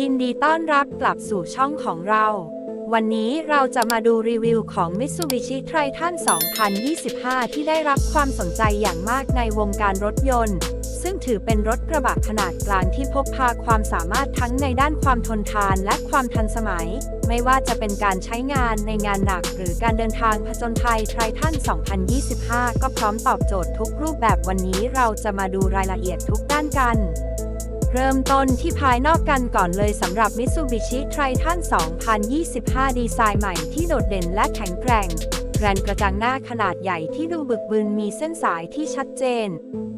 ยินดีต้อนรับกลับสู่ช่องของเรา วันนี้เราจะมาดูรีวิวของ Mitsubishi Triton 2025 ที่ได้รับความสนใจอย่างมากในวงการรถยนต์ ซึ่งถือเป็นรถกระบะขนาดกลางที่พกพาความสามารถทั้งในด้านความทนทานและความทันสมัย ไม่ว่าจะเป็นการใช้งานในงานหนักหรือการเดินทางผจญภัย Triton 2025 ก็พร้อมตอบโจทย์ทุกรูปแบบวันนี้เราจะมาดูรายละเอียดทุกด้านกัน เริ่มต้นที่ภายนอกกันก่อนเลยสำหรับ Mitsubishi Triton 2025 ดีไซน์ใหม่ที่โดดเด่นและแข็งแกร่งแกรนกระจังหน้าขนาดใหญ่ที่ดูบึกบึนมีเส้นสายที่ชัดเจน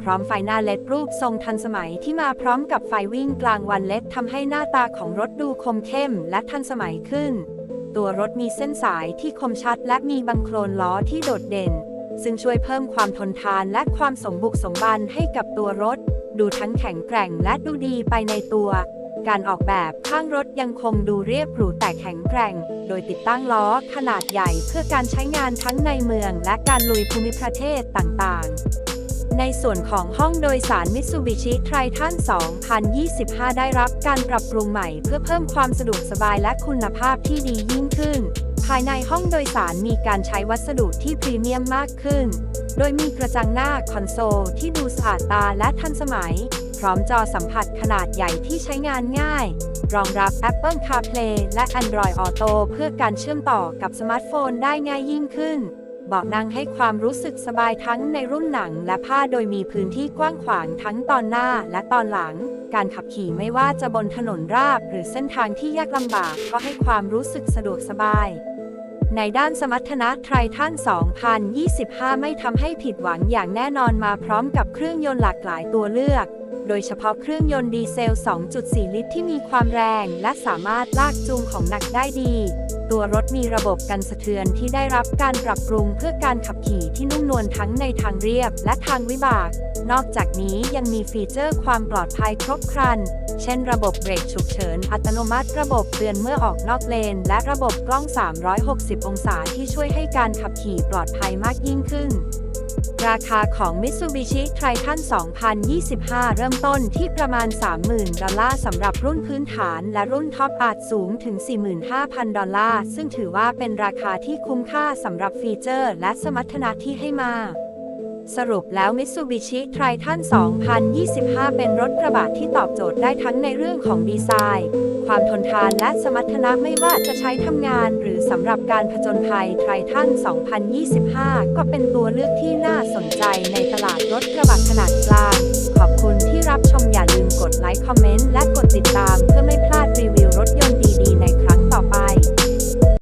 พร้อมไฟหน้าเลดรูปทรงทันสมัยที่มาพร้อมกับไฟวิ่งกลางวันเลดทำให้หน้าตาของรถดูคมเข้มและทันสมัยขึ้น ตัวรถมีเส้นสายที่คมชัดและมีบังโคลนล้อที่โดดเด่น ซึ่งช่วยเพิ่มความทนทานและความสมบุกสมบันให้กับตัวรถ ดูทั้งแข็งแกร่งและดูดีไปในตัว การออกแบบข้างรถยังคงดูเรียบหรูแต่แข็งแกร่ง โดยติดตั้งล้อขนาดใหญ่เพื่อการใช้งานทั้งในเมืองและการลุยภูมิประเทศต่างๆในส่วนของห้องโดยสาร Mitsubishi Triton 2025 ได้รับการปรับปรุงใหม่เพื่อเพิ่มความสะดวกสบายและคุณภาพที่ดียิ่งขึ้น ภายในห้องโดยสารมีการใช้วัสดุที่พรีเมียมมากขึ้น โดยมีกระจังหน้าคอนโซลที่ดูสะอาดตาและทันสมัย พร้อมจอสัมผัสขนาดใหญ่ที่ใช้งานง่าย รองรับ Apple CarPlay และ Android Auto เพื่อการเชื่อมต่อกับสมาร์ทโฟนได้ง่ายยิ่งขึ้นเบาะนั่งให้ความรู้สึกสบายทั้งในรุ่นหนังและผ้าโดยมีพื้นที่กว้างขวางทั้งตอนหน้าและตอนหลัง การขับขี่ไม่ว่าจะบนถนนราบหรือเส้นทางที่ยากลำบากก็ให้ความรู้สึกสะดวกสบาย ในด้านสมรรถนะไทรทัน2025 ไม่ทำให้ผิดหวังอย่างแน่นอนมาพร้อมกับเครื่องยนต์หลากหลายตัวเลือก โดยเฉพาะเครื่องยนต์ดีเซล 2.4 ลิตรที่มีความแรง และสามารถลากจูงของหนักได้ดี ตัวรถมีระบบกันสะเทือนที่ได้รับการปรับปรุงเพื่อการขับขี่ที่นุ่มนวลทั้งในทางเรียบและทางวิบาก นอกจากนี้ยังมีฟีเจอร์ความปลอดภัยครบครัน เช่นระบบเบรกฉุกเฉิน อัตโนมัติระบบเตือนเมื่อออกนอกเลน และระบบกล้อง 360 องศาที่ช่วยให้การขับขี่ปลอดภัยมากยิ่งขึ้น ราคาของ Mitsubishi Triton 2025 เริ่มต้นที่ประมาณ 30,000 ดอลลาร์สำหรับรุ่นพื้นฐานและรุ่นท็อปอาจสูงถึง 45,000 ดอลลาร์ ซึ่งถือว่าเป็นราคาที่คุ้มค่าสำหรับฟีเจอร์และสมรรถนะที่ให้มา สรุปแล้ว Mitsubishi Triton 2025 เป็นรถกระบะที่ตอบโจทย์ได้ทั้งในเรื่องของดีไซน์ ความทนทานและสมรรถนะไม่ว่าจะใช้ทำงาน หรือสำหรับการผจญภัย Triton 2025 ก็เป็นตัวเลือกที่น่าสนใจในตลาดรถกระบะขนาดกลาง ขอบคุณที่รับชมอย่าลืมกดไลค์คอมเมนต์และกดติดตาม